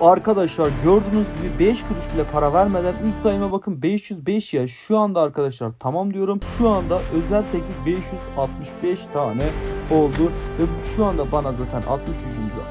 Arkadaşlar gördüğünüz gibi 5 kuruş bile para vermeden üst sayıma bakın 505 ya. Şu anda arkadaşlar tamam diyorum. Şu anda özel teklif 565 tane oldu. Ve şu anda bana zaten 63.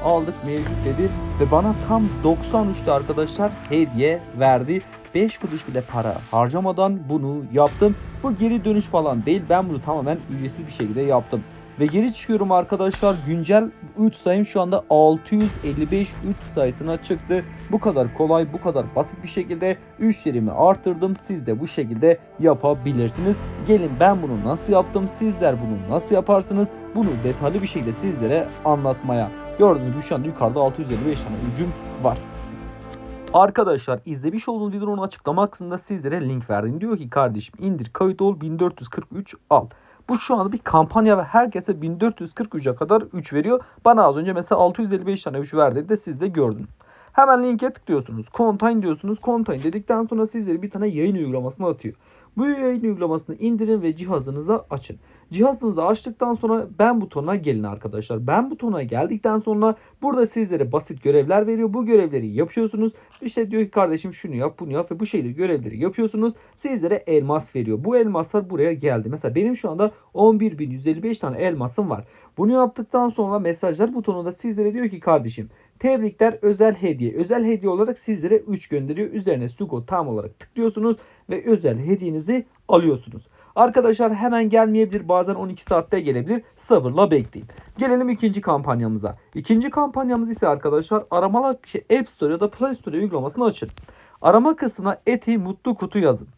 aldık mevcut dedi. Ve bana tam 93'te arkadaşlar hediye verdi. 5 kuruş bile para harcamadan bunu yaptım. Bu geri dönüş falan değil. Ben bunu tamamen ücretsiz bir şekilde yaptım. Ve geri çıkıyorum arkadaşlar. Güncel 3 sayım şu anda 655 3 sayısına çıktı. Bu kadar kolay, bu kadar basit bir şekilde 3 yerimi artırdım. Siz de bu şekilde yapabilirsiniz. Gelin ben bunu nasıl yaptım, sizler bunu nasıl yaparsınız? Bunu detaylı bir şekilde sizlere anlatmaya. Gördüğünüz gibi şu anda yukarıda 655 tane ucum var. Arkadaşlar izlemiş olduğunuz videonun açıklama kısmında sizlere link verdim. Diyor ki kardeşim indir kayıt ol 1443 al. Bu şu anda bir kampanya ve herkese 1443'e kadar 3 veriyor. Bana az önce mesela 655 tane 3 verdi de siz de gördünüz. Hemen linke tıklıyorsunuz. Contain diyorsunuz. Contain dedikten sonra sizlere bir tane yayın uygulamasını atıyor. Bu yayın uygulamasını indirin ve cihazınıza açın. Cihazınızı açtıktan sonra ben butonuna gelin arkadaşlar. Ben butonuna geldikten sonra burada sizlere basit görevler veriyor. Bu görevleri yapıyorsunuz. İşte diyor ki kardeşim şunu yap bunu yap ve bu şekilde görevleri yapıyorsunuz. Sizlere elmas veriyor. Bu elmaslar buraya geldi. Mesela benim şu anda 11.155 tane elmasım var. Bunu yaptıktan sonra mesajlar butonunda sizlere diyor ki kardeşim Tebrikler özel hediye. Özel hediye olarak sizlere 3 gönderiyor. Üzerine Sugo tam olarak tıklıyorsunuz ve özel hediyenizi alıyorsunuz. Arkadaşlar hemen gelmeyebilir. Bazen 12 saatte gelebilir. Sabırla bekleyin. Gelelim ikinci kampanyamıza. İkinci kampanyamız ise arkadaşlar aramalar şey, App Store ya da Play Store uygulamasını açın. Arama kısmına eti mutlu kutu yazın.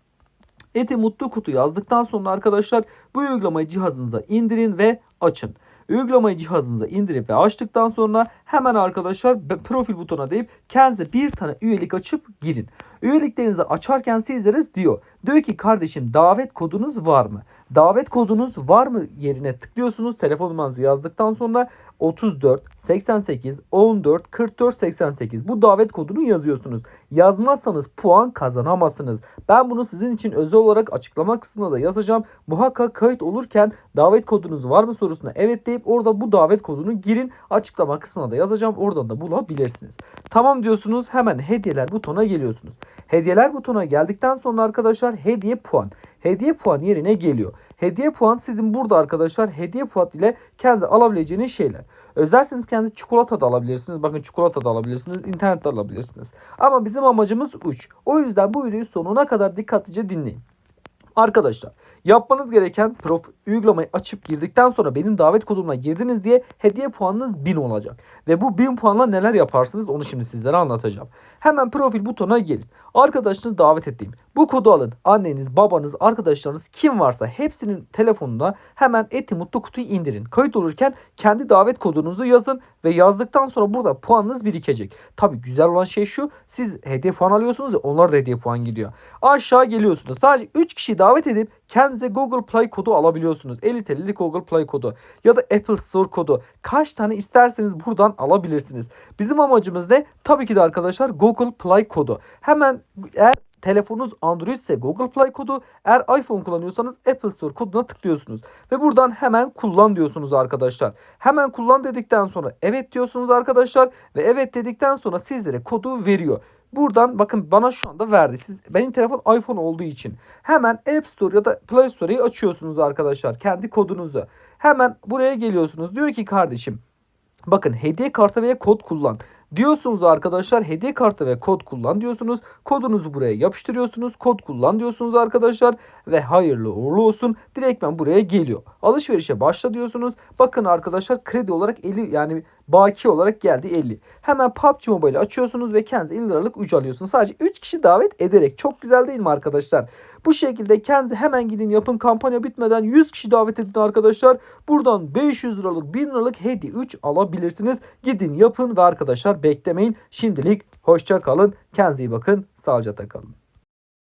Eti mutlu kutu yazdıktan sonra arkadaşlar bu uygulamayı cihazınıza indirin ve açın. Uygulamayı cihazınıza indirip ve açtıktan sonra hemen arkadaşlar profil butonuna deyip kendinize bir tane üyelik açıp girin. Üyeliklerinizi açarken sizlere diyor. Diyor ki kardeşim davet kodunuz var mı? Davet kodunuz var mı yerine tıklıyorsunuz. Telefon numaranızı yazdıktan sonra 34 88 14 44 88 bu davet kodunu yazıyorsunuz. Yazmazsanız puan kazanamazsınız. Ben bunu sizin için özel olarak açıklama kısmına da yazacağım. Muhakkak kayıt olurken davet kodunuz var mı sorusuna evet deyip orada bu davet kodunu girin. Açıklama kısmına da yazacağım. Oradan da bulabilirsiniz. Tamam diyorsunuz hemen hediyeler butona geliyorsunuz. Hediyeler butona geldikten sonra arkadaşlar hediye puan. Hediye puan yerine geliyor. Hediye puan sizin burada arkadaşlar hediye puan ile kendi alabileceğiniz şeyler. Özerseniz kendi çikolata da alabilirsiniz. Bakın çikolata da alabilirsiniz. internet de alabilirsiniz. Ama bizim amacımız uç. O yüzden bu videoyu sonuna kadar dikkatlice dinleyin. Arkadaşlar yapmanız gereken prof uygulamayı açıp girdikten sonra benim davet kodumla girdiniz diye hediye puanınız 1000 olacak. Ve bu 1000 puanla neler yaparsınız onu şimdi sizlere anlatacağım. Hemen profil butonuna gelin. Arkadaşınızı davet ettiğim bu kodu alın. Anneniz, babanız, arkadaşlarınız kim varsa hepsinin telefonuna hemen Eti Mutlu Kutu'yu indirin. Kayıt olurken kendi davet kodunuzu yazın ve yazdıktan sonra burada puanınız birikecek. Tabi güzel olan şey şu. Siz hediye puan alıyorsunuz ya onlar da hediye puan gidiyor. Aşağı geliyorsunuz. Sadece 3 kişi davet edip kendinize Google Play kodu alabiliyorsunuz. 50 TL'lik Google Play kodu ya da Apple Store kodu. Kaç tane isterseniz buradan alabilirsiniz. Bizim amacımız ne? Tabii ki de arkadaşlar Google Play kodu. Hemen eğer telefonunuz Android ise Google Play kodu, eğer iPhone kullanıyorsanız Apple Store koduna tıklıyorsunuz. Ve buradan hemen kullan diyorsunuz arkadaşlar. Hemen kullan dedikten sonra evet diyorsunuz arkadaşlar ve evet dedikten sonra sizlere kodu veriyor. Buradan bakın bana şu anda verdi. Siz benim telefon iPhone olduğu için hemen App Store ya da Play Store'u açıyorsunuz arkadaşlar. Kendi kodunuzu. Hemen buraya geliyorsunuz. Diyor ki kardeşim bakın hediye kartı veya kod kullan. Diyorsunuz arkadaşlar hediye kartı ve kod kullan diyorsunuz. Kodunuzu buraya yapıştırıyorsunuz. Kod kullan diyorsunuz arkadaşlar. Ve hayırlı uğurlu olsun. Direktmen buraya geliyor. Alışverişe başla diyorsunuz. Bakın arkadaşlar kredi olarak 50 yani baki olarak geldi 50. Hemen PUBG Mobile açıyorsunuz ve kendinize 50 liralık ucu alıyorsunuz. Sadece 3 kişi davet ederek. Çok güzel değil mi arkadaşlar? Bu şekilde kendi hemen gidin yapın kampanya bitmeden 100 kişi davet edin arkadaşlar. Buradan 500 liralık 1000 liralık hediye 3 alabilirsiniz. Gidin yapın ve arkadaşlar beklemeyin. Şimdilik hoşça kalın. Kendinize iyi bakın. Sağlıcakla kalın.